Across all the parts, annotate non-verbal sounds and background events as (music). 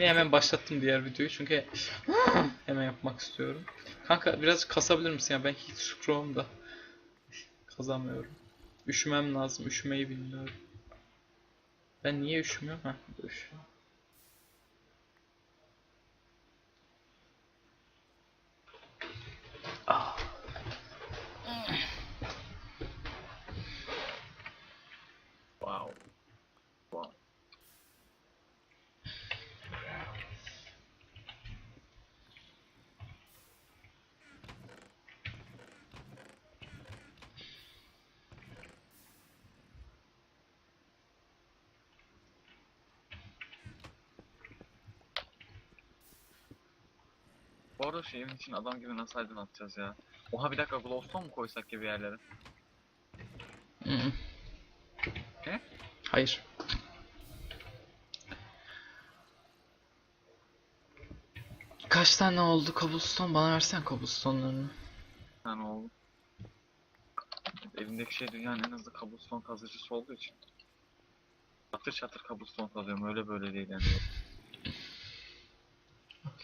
Yine hemen başlattım diğer videoyu çünkü (sniffs) hemen yapmak istiyorum. Kanka biraz kasabilir misin ya ben hiç scroll'um da kazamıyorum. Üşümem lazım. Üşümeyi bilmiyorum. Ben niye üşümüyorum? Burada üşüyorum. Ah. Wow. Wow. Bu arada şu evin için adam gibi nasıl aydınlatacağız ya? Oha bir dakika glowstone mu koysak gibi yerlere? Hı hı. Ne? Hayır. Kaç tane oldu cobblestone? Bana versen cobblestone'larını. Bir tane oldu. Elimdeki şey dünyanın en hızlı cobblestone kazıcısı olduğu için. Çatır çatır cobblestone kazıyorum öyle böyle değil yani.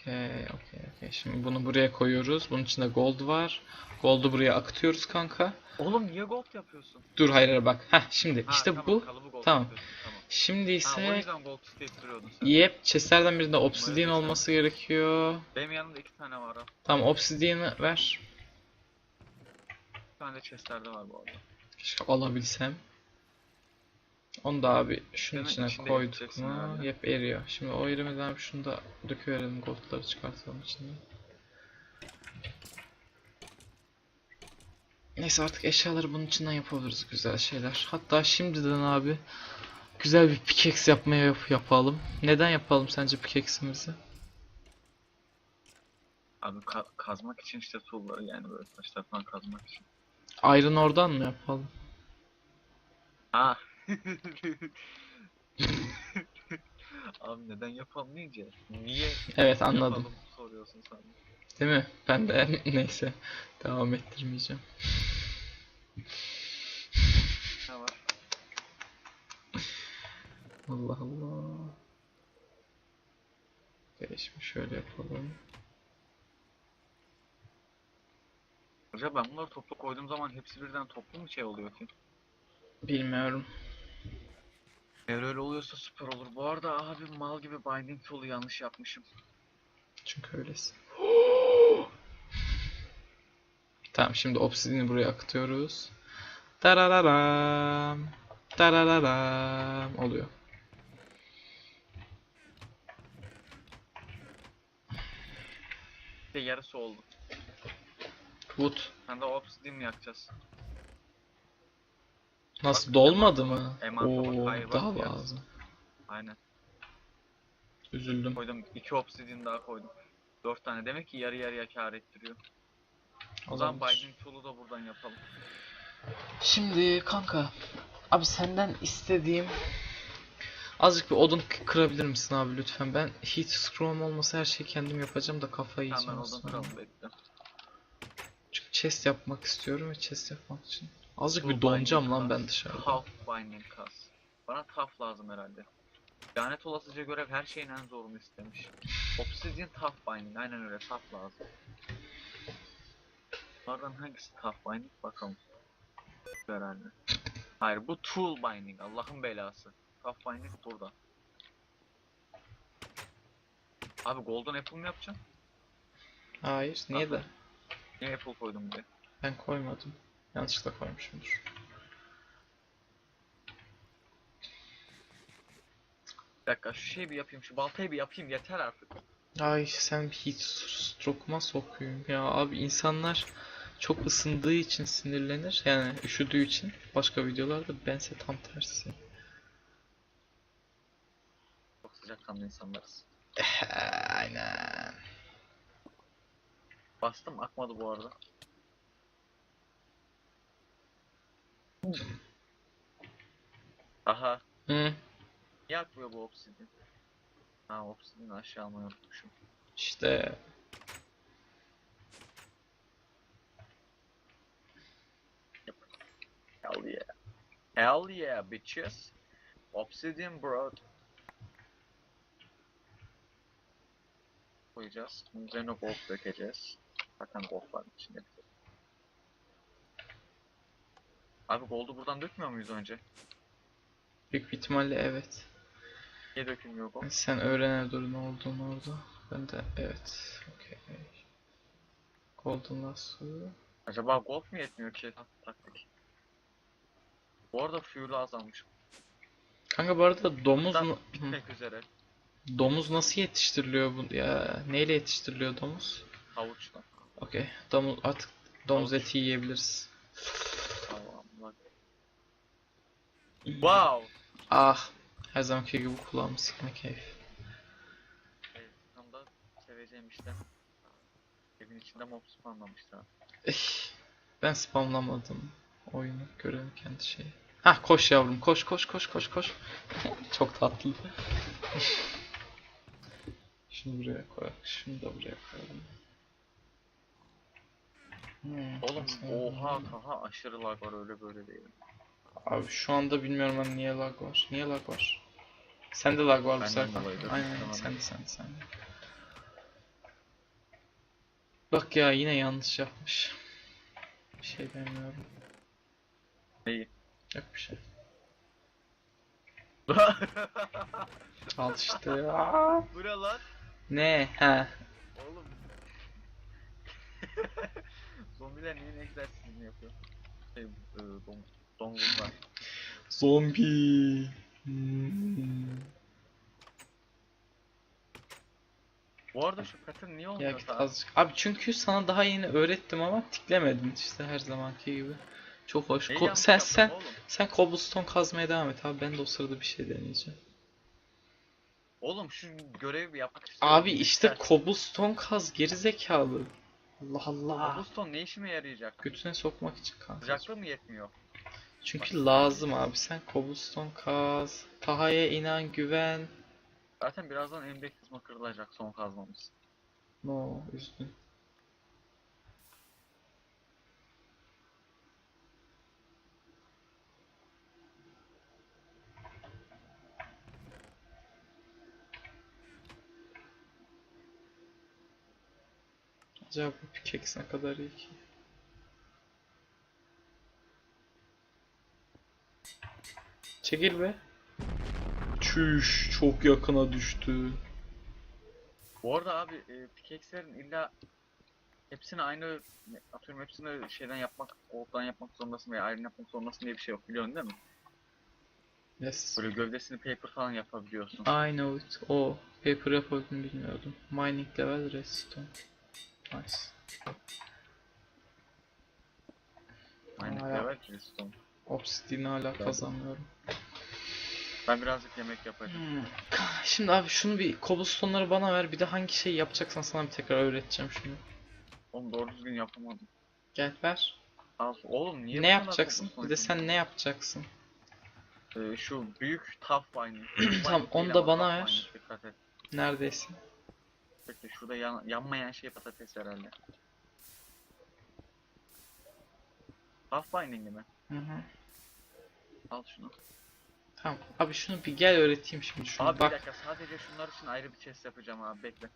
Okey, okey, okey. Şimdi bunu buraya koyuyoruz. Bunun içinde gold var. Gold'u buraya akıtıyoruz kanka. Oğlum niye gold yapıyorsun? Dur hayır hayır bak. Heh şimdi Ha, işte tamam, bu. Tamam. tamam. Şimdi Ha, o ise yüzden gold sen. yep chestlerden birinde obsidian olması gerekiyor. Benim yanımda iki tane var ha. Tamam obsidian'ı ver. Bir tane de chestlerde var bu arada. Keşke alabilsem. Onu da abi şunun mi? içine İçinde koyduk mu? Yep eriyor. Şimdi o erimeden şunu da döküverelim goldları çıkartalım içinden. Neyse artık eşyaları bunun içinden yapabiliriz güzel şeyler. Hatta şimdiden abi güzel bir pickaxe yapmaya yap- yapalım. Neden yapalım sence pickaxe'imizi? Abi ka- kazmak için işte tool'ları yani böyle taşlar falan kazmak için. Iron oradan mı yapalım? Ha. (laughs) Abi neden yapalım deyince niye Evet anladım. yapalım soruyorsun sen. Değil mi? Ben de (laughs) neyse devam ettirmeyeceğim. Ne var? Allah Allah. Şimdi şöyle yapalım. Acaba ben bunları toplu koyduğum zaman hepsi birden toplu mu şey oluyor ki? Bilmiyorum. Eğer öyle oluyorsa süper olur. Bu arada abi mal gibi binding tool'u yanlış yapmışım. Çünkü öylesin. tamam şimdi obsidian'i buraya akıtıyoruz. Tarararam. Tarararam oluyor. Bir de yarısı oldu. Wood. Sen de obsidian mi yakacağız? Nasıl dolmadı mı? Oo, daha lazım. Aynen. Üzüldüm. Koydum. iki obsidian daha koydum. Dört tane. Demek ki yarı yarıya kar ettiriyor. O zaman binding tool'u da buradan yapalım. Şimdi kanka abi senden istediğim azıcık bir odun kırabilir misin abi lütfen? Ben hiç scroll'um olmasa her şeyi kendim yapacağım da kafayı yiyeceğim odun sonra. kıralım bekle. Çünkü chest yapmak istiyorum ve chest yapmak için. Azıcık bir donacağım lan ben dışarıda. Tough binding kas. Bana tough lazım herhalde. Lanet olasıca görev her şeyin en zorunu istemiş. Obsidian tough binding. Aynen öyle tough lazım. Bunlardan hangisi tough binding bakalım. Herhalde. Hayır bu tool binding. Allah'ın belası. Tough binding burada. Abi golden apple mi yapacağım? Hayır, niye de? Niye apple koydum buraya? Ben koymadım. Yanlışlıkla koymuşumdur. Bir dakika şu şeyi bir yapayım. Şu baltayı bir yapayım yeter artık. Ay sen hiç stroke'uma sokuyorsun. Ya abi insanlar çok ısındığı için sinirlenir. Yani üşüdüğü için. Başka videolarda bense tam tersi. Çok sıcakkanlı insanlarız. Aynen. Bastım akmadı bu arada. Aha. Hı, Niye akmıyor bu obsidian? Ha obsidian aşağı almayı unutmuşum. işte Hell yeah. Hell yeah bitches. Obsidian bro. koyacağız. Üzerine gold dökeceğiz. Zaten gold var içinde. Abi gold'u buradan dökmüyor muyuz önce? Büyük bir ihtimalle evet. Niye dökülmüyor gold? Sen öğrene dur ne olduğunu orada. Ben de evet. Okey. Golden Lasso. Acaba gold mu yetmiyor ki? Taktik. Bu arada fuel'ü azalmış. Kanka bu arada domuz mu- bitmek üzere. domuz nasıl yetiştiriliyor bu ya? Neyle yetiştiriliyor domuz? Havuçla. Okey. Domuz artık domuz Havuç. eti yiyebiliriz. Wow! Ah. Her zamanki gibi kulağımı sıkma keyif. Evet, tam da seveceğim işte. Evin içinde mob spawnlamışlar. Eh, Ben spamlamadım oyunu. Görelim kendi şeyi. Hah koş yavrum koş koş koş koş koş. (laughs) Çok tatlı. Şunu buraya koy. Şunu da buraya koyalım. Hmm, Oğlum oha kaha aşırı lag var öyle böyle değil. Abi şu anda bilmiyorum ben niye lag var. Niye lag var? Sende lag var bu dolayıdır, Aynen muhtemelen. sende sende sende. Bak ya yine yanlış yapmış. Bir şey demiyorum. Neyi? Yok bir şey. (laughs) Al işte ya. Bu ne lan? Ne? He. Oğlum. (laughs) Zombiler neyin egzersizini yapıyor? Şey, e, dom, dongullar. Zombi. Hmm. Bu arada şu pattern niye Ya olmuyor git daha? azıcık. Abi çünkü sana daha yeni öğrettim ama tiklemedin işte her zamanki gibi. Çok hoş. Ko- sen sen Oğlum? sen cobblestone kazmaya devam et abi. Ben de o sırada bir şey deneyeceğim. oğlum şu görevi yapmak istiyorum. Abi işte cobblestone kaz gerizekalı. Allah Allah. Cobblestone ne işime yarayacak? Götüne sokmak için kanka. Sıcaklığı mı yetmiyor? Çünkü lazım abi. Sen cobblestone kaz. Taha'ya inan, güven. Zaten birazdan elimdeki kısmı kırılacak son kazmamız. No, üzdün. Acaba bu pickaxe ne kadar iyi ki? Çekil be. Çüş, çok yakına düştü. Bu arada abi e, pickaxe'lerin illa hepsini aynı atıyorum hepsini şeyden yapmak, old'dan yapmak zorundasın veya iron yapmak zorundasın diye bir şey yok biliyorsun değil mi? Yes. Böyle gövdesini paper falan yapabiliyorsun. I know it. O paper yapabildiğini bilmiyordum. Mining level redstone. Nice. Aa, ya. level redstone. Obsidian hala kazanmıyorum. Ben birazcık yemek yapacağım. Hmm. Şimdi abi şunu bir cobblestone'ları bana ver. Bir de hangi şey yapacaksan sana bir tekrar öğreteceğim şunu. Oğlum doğru düzgün yapamadım. Gel ver. Al, oğlum niye ne yapacaksın? Bir de sen ne yapacaksın? Ee, şu büyük tough (clears throat) mining. Tamam, onu da bana ver. et. Neredesin? Bekle şurada yan- yanmayan şey patates herhalde. Tough mining'i mi? Hı hı. Al şunu. Tamam. Abi şunu bir gel öğreteyim şimdi şunu. Abi bir Bak. dakika sadece şunlar için ayrı bir chest yapacağım abi bekle.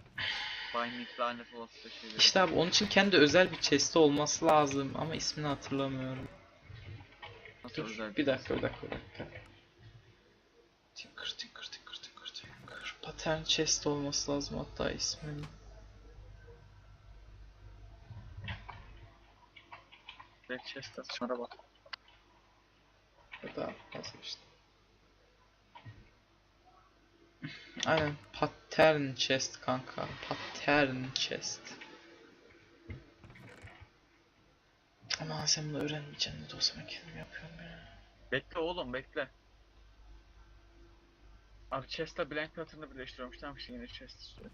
Binding lanet olası şeyleri. İşte abi onun için kendi özel bir chest'i olması lazım ama ismini hatırlamıyorum. Nasıl Dur özel bir dakika bir dakika bir dakika. Tinker tinker tinker tinker tinker. Pattern chest olması lazım hatta isminin. Direkt chest'e şunlara bak. Ya da. Aynen pattern chest kanka. Pattern chest. Ama sen bunu öğrenmeyeceksin de o zaman kendim yapıyorum ya. Bekle oğlum bekle. Abi chest'le blank pattern'ı birleştiriyormuş tamam şimdi yine chest istiyor.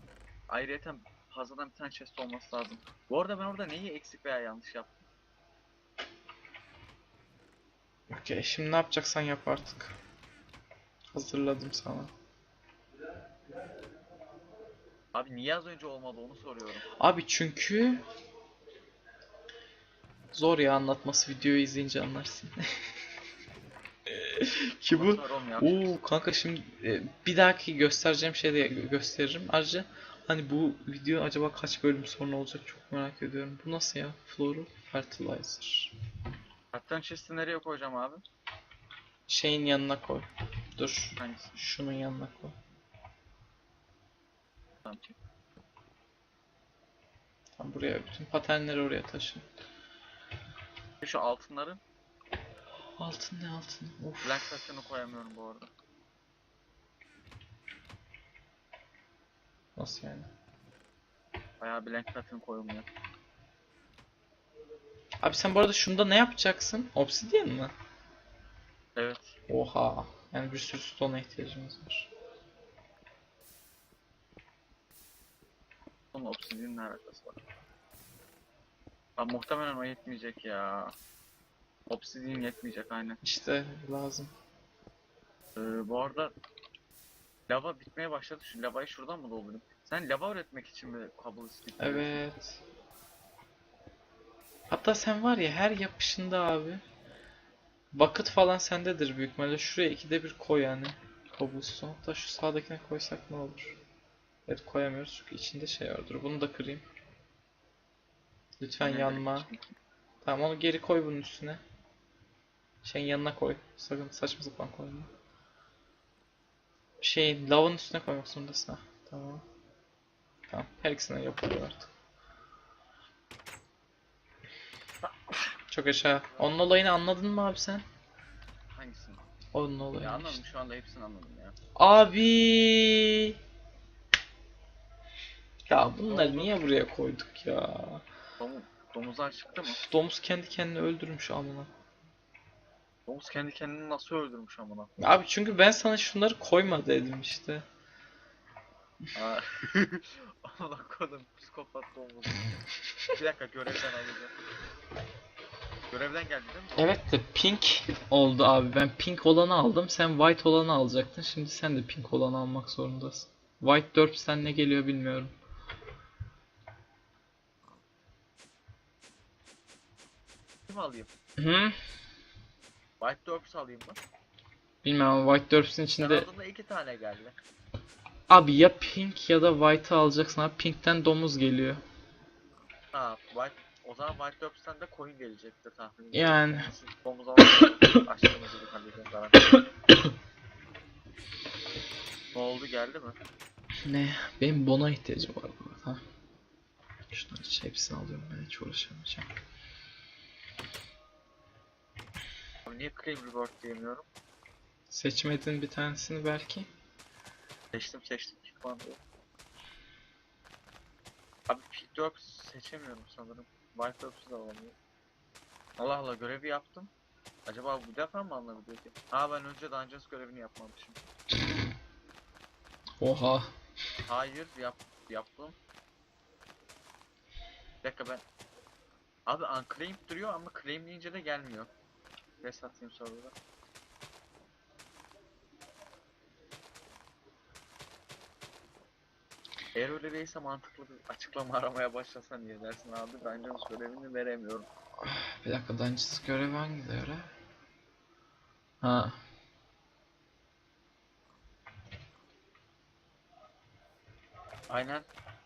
Ayrıca fazladan bir tane chest olması lazım. Bu arada ben orada neyi eksik veya yanlış yaptım? Okey şimdi ne yapacaksan yap artık. Hazırladım sana. Abi niye az önce olmadı onu soruyorum. Abi çünkü zor ya anlatması videoyu izleyince anlarsın. (laughs) Ki bu. Oo kanka şimdi e, bir dahaki göstereceğim şeyde gö- gösteririm. Ayrıca Hani bu video acaba kaç bölüm sonra olacak çok merak ediyorum. Bu nasıl ya? Floral Fertilizer. Hatta chest'i nereye koyacağım abi? Şeyin yanına koy. Dur. Hangisi? Şunun yanına koy. Tamam. Tamam, buraya bütün paternleri oraya taşın. Şu altınların Altın ne altın? Of. blank pattern'ı koyamıyorum bu arada. Nasıl yani? Bayağı blank pattern koyulmuyor. Abi sen bu arada şunda ne yapacaksın? Obsidian mı? Evet. Oha. Yani bir sürü stone'a ihtiyacımız var. Onun obsidian'la alakası var. Lan muhtemelen o yetmeyecek ya. Obsidian yetmeyecek aynen. İşte lazım. Ee, bu arada lava bitmeye başladı. Şu lavayı şuradan mı doldurayım? Sen lava üretmek için mi kablo istiyorsun? Evet. Hatta sen var ya her yapışında abi. Bucket falan sendedir büyük ihtimalle. Şuraya ikide bir koy yani. Cobblestone. Hatta şu sağdakine koysak ne olur? Evet koyamıyoruz çünkü içinde şey vardır. Bunu da kırayım. Lütfen yanma. Tamam onu geri koy bunun üstüne. Şeyin yanına koy. Sakın saçma sapan koyma. Şeyin lavın üstüne koymak zorundasın ha. Tamam. Tamam. Her ikisine yapılıyor artık. Çok aşağı. Onun olayını anladın mı abi sen? Hangisini? Onun olayını Ya anladım işte. şu anda hepsini anladım ya. Abi. Ya bunları niye buraya koyduk ya? Domuz, domuzlar çıktı mı? Domuz kendi kendini öldürmüş amına. Domuz kendi kendini nasıl öldürmüş amına? Abi çünkü ben sana şunları koyma dedim işte. Aa. (laughs) Allah koydum psikopat domuz. Bir dakika görevden alacağım. Görevden geldi değil mi? Evet de pink oldu abi. Ben pink olanı aldım. Sen white olanı alacaktın. Şimdi sen de pink olanı almak zorundasın. White Derps'ten ne geliyor bilmiyorum. Kim alayım? Hı? White Dwarfs alayım mı? Bilmem White Derps'in içinde aldığımda iki tane geldi. abi ya pink ya da white'ı alacaksın abi. Pink'ten domuz geliyor. Ha, White o zaman White Dwarfs'tan da coin gelecektir tahminim. Yani Siz domuz alamayacağız. (coughs) Açtığımız gibi halledeceğiz garanti. (coughs) Ne oldu geldi mi? ne? Benim bona ihtiyacım var bu arada. Şunları hepsini alıyorum ben hiç uğraşamayacağım. Abi niye claim reward diyemiyorum? Seçmedin bir tanesini belki. Seçtim seçtim çıkmadı. Abi Pink Dwarfs seçemiyorum sanırım. White Dwarfs'u da alamıyorum. Allah Allah görevi yaptım. Acaba bu defa mı alınabiliyor ki? Ha ben önce Dungeons görevini yapmamışım. Oha. Hayır yap yaptım. Bir dakika ben. Abi unclaimed duruyor ama claimleyince de gelmiyor. Res atayım sonra. Eğer öyle değilse mantıklı bir açıklama aramaya başlasan niye dersin abi Dungeons görevini veremiyorum. Bir dakika Dungeons görevi hangi görev? Ha. Aynen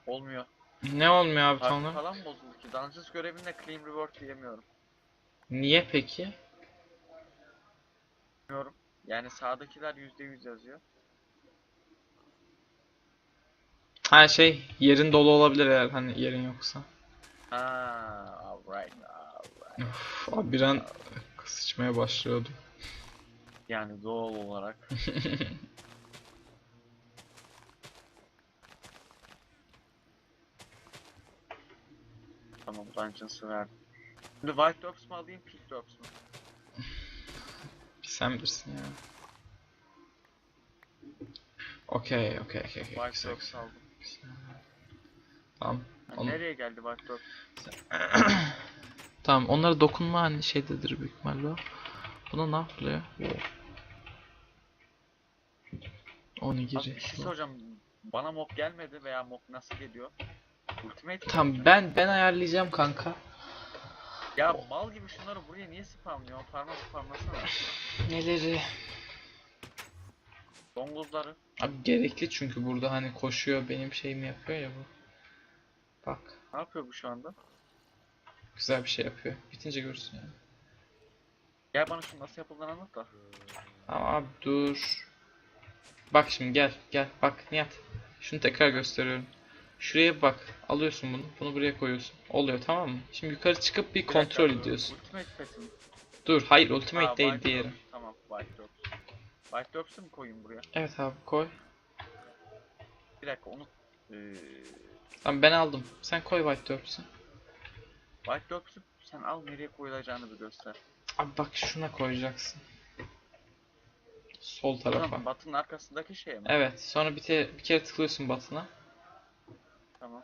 olmuyor. Ne olmuyor abi tam Parti olarak? falan bozuldu ki? Dungeons görevinde claim reward diyemiyorum. Niye peki? Bilmiyorum. Yani sağdakiler %100 yazıyor. Ha şey yerin dolu olabilir eğer hani yerin yoksa. Ha, alright, alright. Üf, abi bir an sıçmaya başlıyordum. Yani doğal olarak. (laughs) tamam, Dungeons'ı verdim. Şimdi White Dogs mu alayım, Pink Dogs mu? Sen bilirsin ya. Okey, okey, okey. White Dogs aldım. Tamam. Onu- Nereye geldi Dogs? (clears throat) Tamam, onlara dokunma hani şeydedir büyük ihtimalle o. Buna ne yapılıyor? Onu giri. bir şey soracağım. Bana mob gelmedi veya mob nasıl geliyor? Ultimate Tamam ben ben ayarlayacağım kanka. Ya mal gibi şunları buraya niye spamlıyor? Parmak spamlasana. Neleri? Donguzları. Abi gerekli çünkü burada hani koşuyor benim şeyimi yapıyor ya bu. Bak Ne yapıyor bu şu anda? güzel bir şey yapıyor. Bitince görürsün yani. Gel bana şunu nasıl yapıldığını anlat da. Ama abi dur. Bak şimdi gel gel bak Nihat. Şunu tekrar gösteriyorum. Şuraya bir bak. Alıyorsun bunu. Bunu buraya koyuyorsun. Oluyor tamam mı? Şimdi yukarı çıkıp bir Bir kontrol dakika, ediyorsun. Ultimate Pet'im. Dur hayır ultimate Ha, değil diğeri. Drops. Tamam White Drops. White Drops'u mu koyayım buraya? Evet abi koy. Bir dakika onu... Ee, Tamam ben aldım. Sen koy White Drops'u. White Drops'u sen al nereye koyulacağını bir göster. Abi bak şuna koyacaksın. Sol tarafa. Tamam, Batının arkasındaki şeye mi? Evet sonra bir, bir kere tıklıyorsun batına. Tamam.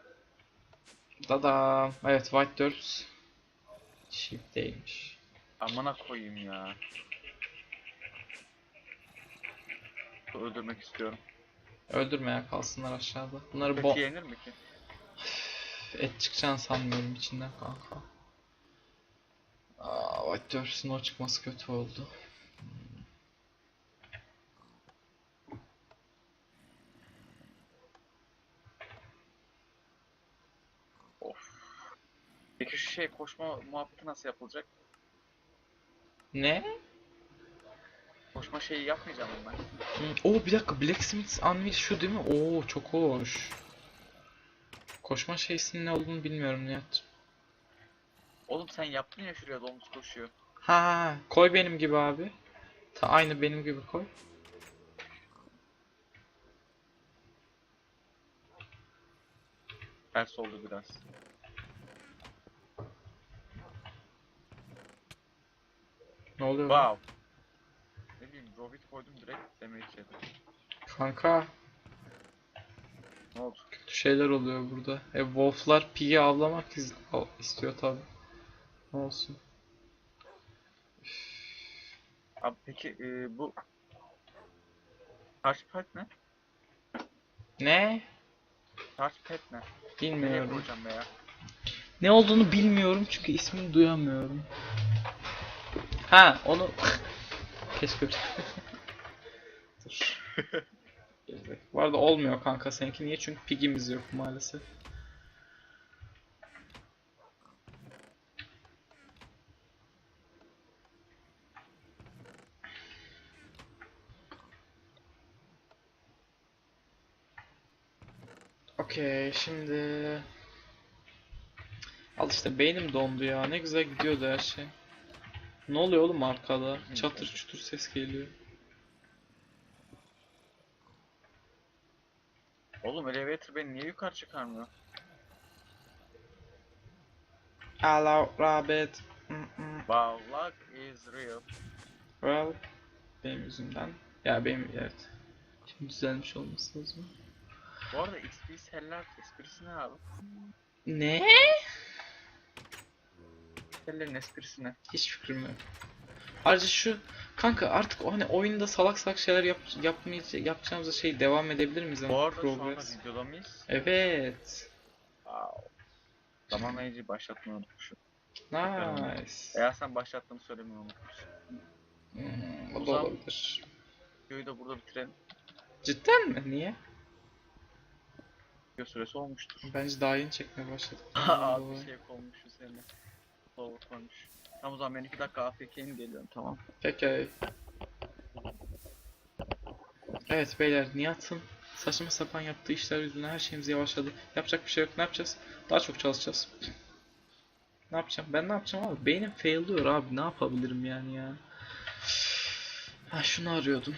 Dada. Evet White Dwarfs. Shift değilmiş. Amına koyayım ya. Öldürmek istiyorum. Öldürme ya kalsınlar aşağıda. Bunları Peki yenir mi ki? Et çıkacağını sanmıyorum içinden kanka. Aa, White Dwarfs'ın o çıkması kötü oldu. Of. Peki şu şey koşma muhabbeti nasıl yapılacak? Ne? Koşma şeyi yapmayacağım ben. Hmm, Oo bir dakika Blacksmith's Anvil şu değil mi? Oo çok hoş. Koşma şeysinin ne olduğunu bilmiyorum Nihat. Oğlum sen yaptın ya şuraya domuz koşuyor. Ha koy benim gibi abi. Ta aynı benim gibi koy. Ters oldu biraz. Ne oluyor? lan? Wow. Ne bileyim Robit koydum direkt yedim. Kanka Ne oldu? Şeyler oluyor burada. E Wolf'lar Pig'i avlamak istiyor tabi. Ne olsun. Abi peki e, bu Touchpad ne? Ne? Touchpad ne? Nereye Bilmiyorum. koyacağım be ya? Ne olduğunu bilmiyorum çünkü ismini duyamıyorum. Ha onu (laughs) keşke (laughs) (laughs) Dur. Bu arada olmuyor kanka seninki niye? Çünkü pigimiz yok maalesef. Okey şimdi Al işte beynim dondu ya. Ne güzel gidiyordu her şey. Ne oluyor oğlum arkada? Çatır çutur ses geliyor. Oğlum elevator beni niye yukarı çıkarmıyor? Hello Rabbit. Mm-mm. Wow, luck is real. Well, benim yüzümden. Ya benim evet. Şimdi düzelmiş olması lazım. Bu arada XP seller esprisi ne abi? Ne? Sellerin esprisi ne? Hiç fikrim yok. Ayrıca şu kanka artık o hani oyunda salak salak şeyler yap, yapmayacak yapacağımız şey devam edebilir miyiz? Bu arada şu progress. videoda mıyız? Evet. Wow. Zamanlayıcıyı başlatmayı unutmuşum. Nice. Eğer sen başlattığını söylemeyi unutmuşum. Hmm, o O da zaman- olabilir. Videoyu da burada bitirelim. Cidden mi? Niye? Video süresi olmuştur. Bence daha yeni çekmeye başladık. (laughs) Abi şey olmuş üzerine. Soğuk olmuş. Tamam o zaman ben 2 dakika AFK'yim geliyorum tamam. Peki. Evet beyler Nihat'ın saçma sapan yaptığı işler yüzünden her şeyimiz yavaşladı. Yapacak bir şey yok. Ne yapacağız? Daha çok çalışacağız. Ne yapacağım? Ben ne yapacağım abi? Beynim failliyor abi. Ne yapabilirim yani ya? Ha şunu arıyordum.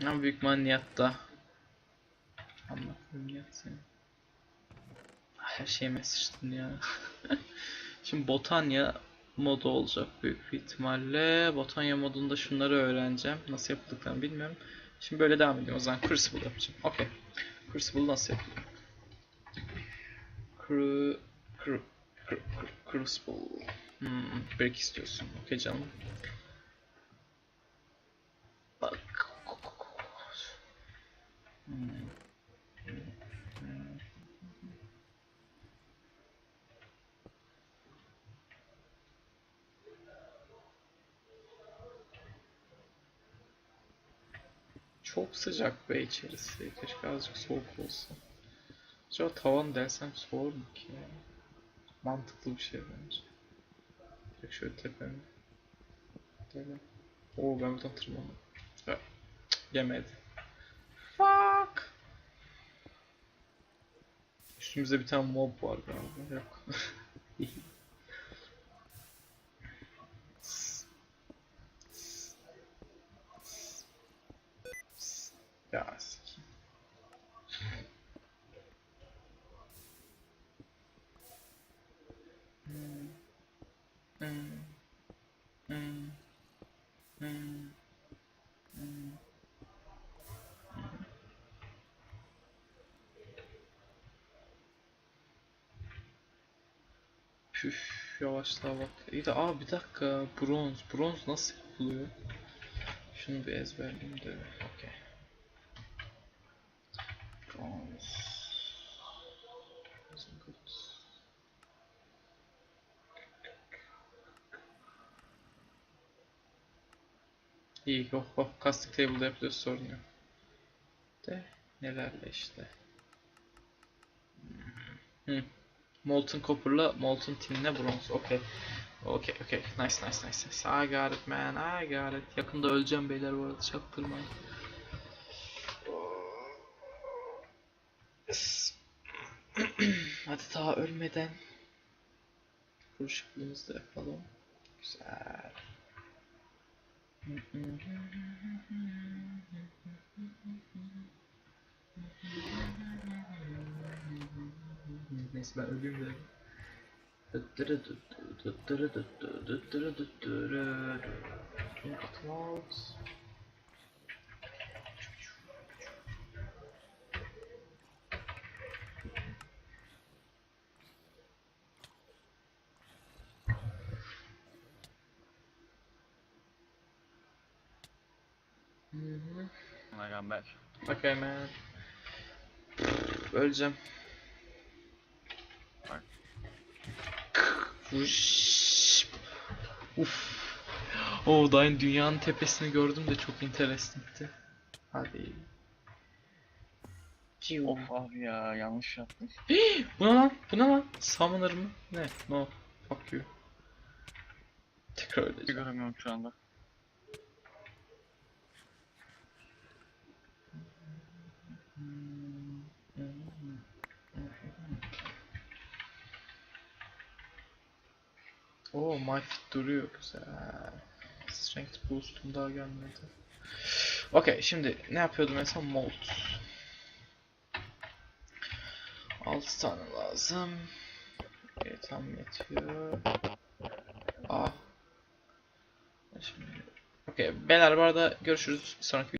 Hmm. büyük man Nihat'ta. Anlatayım Nihat seni. Her şeyime sıçtın ya. (laughs) Şimdi Botanya modu olacak büyük bir ihtimalle. Botanya modunda şunları öğreneceğim. Nasıl yapıldıklarını bilmiyorum. Şimdi böyle devam ediyorum. O zaman Crucible yapacağım. Okey. Crucible nasıl yapılıyor? Cru... Cru... Cru... Cru... Crucible. Hmm, break istiyorsun. Okey canım. Sıcak be içerisi. Keşke azıcık soğuk olsa. Acaba tavan delsem soğur mu ki? Mantıklı bir şey bence. Direkt şöyle tepemi. Böyle. Oo ben buradan tırmandım. Cık, Yemedi. Fuck. Üstümüzde bir tane mob var galiba. Yok. (laughs) ya sikeyim. Hmm. Hmm. Hmm. Hmm. Hmm. Püf daha bak. İyi de aa bir dakika bronz. Bronz nasıl yapılıyor? Şunu bir ezberleyeyim de. Okey. Bronz. İyi oh oh casting table'da yapılıyor sorun yok. De nelerle işte. Hmm. Molten Copper'la Molten Tin'le bronz. Okey. Okey, okey. Nice, nice, nice, nice. I got it man, I got it. Yakında öleceğim beyler bu arada çaktırmayın. (clears throat) Hadi daha ölmeden Kuruşuklığımızı da yapalım. Güzel. Neyse ben öleyim de. Clouds. Mhm. I come back. Okay man. Öleceğim. Vuş. Uf. O dayın dünyanın tepesini gördüm de çok interestingti. Hadi. Ciu. Of abi ya yanlış yaptım. Bu ne lan? Bu ne lan? Summoner mı? Ne? No. Fuck you. Tekrar Bir öleceğim. göremiyorum şu anda. Oo my fit duruyor güzel. Strength boost'um daha gelmedi. Okey şimdi ne yapıyordum son? Molt. 6 tane lazım. Okay, tam yetiyor. Ah. Şimdi... Okey beyler arada görüşürüz bir sonraki